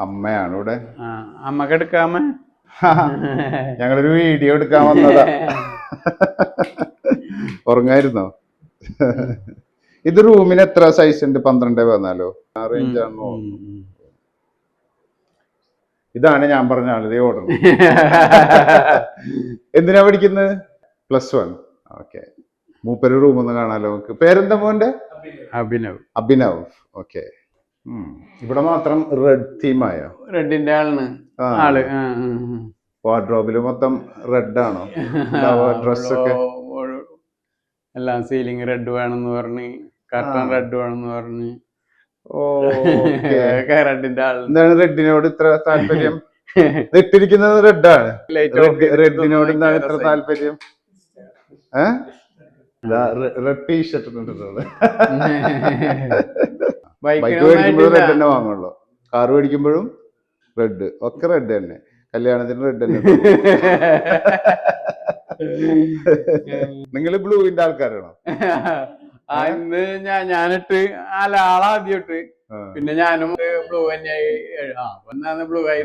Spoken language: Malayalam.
അമ്മയാണ് ഇവിടെ അമ്മയ്ക്ക് എടുക്കാമ? ഞങ്ങളൊരു വീഡിയോ എടുക്കാൻ വന്നതാ. ഉറങ്ങായിരുന്നോ? ഇത് റൂമിന് എത്ര സൈസ് ഉണ്ട്? പന്ത്രണ്ട് പതിനാലോ? ആ ഇതാണ് ഞാൻ പറഞ്ഞ ആളിതേ ഓർഡർ എന്തിനാ പഠിക്കുന്നത് പ്ലസ് വൺ ഓക്കെ മൂപ്പര് റൂമൊന്നും കാണാലോ നമുക്ക്. പേരെന്താ മോന്റെ അഭിനവ്. അഭിനവ്. ഓക്കെ ഇവിടെ മാത്രം റെഡ് തീമായോ റെഡിന്റെ ആളാണ്. ആൾ. വാർഡ്രോബിൽ മൊത്തം റെഡ് ആണോ? ഡ്രസ്സൊക്കെ എല്ലാം സീലിംഗ് റെഡ് വേണമെന്ന് പറഞ്ഞ് കർട്ടൺ. റെഡ് വേണമെന്ന് പറഞ്ഞ്. ഓക്കെ. റെഡിന്റെ ആൾ. എന്താണ് റെഡിനോട് ഇത്ര താല്പര്യം? ഇട്ടിരിക്കുന്നത് റെഡാണ് റെഡിനോട് എന്താണ് ഇത്ര താല്പര്യം? ഏഹ് റെഡ് ടീഷർട്ട് ഇട്ടിട്ടുണ്ട് ബൈക്ക് മേടിക്കുമ്പോഴും റെഡ് തന്നെ വാങ്ങുള്ളൂ. കാർ മേടിക്കുമ്പോഴും റെഡ് ഒക്കെ റെഡ് തന്നെ. കല്യാണത്തിന് റെഡ് തന്നെ. നിങ്ങൾ ബ്ലൂവിന്റെ ആൾക്കാരാണോ? ആ, ഇന്ന് ഞാൻ ഞാനിട്ട് അല്ല ആളാദ്യം ഇട്ട്. പിന്നെ ഞാനും ബ്ലൂ തന്നെയായി. ബ്ലൂ ആയി.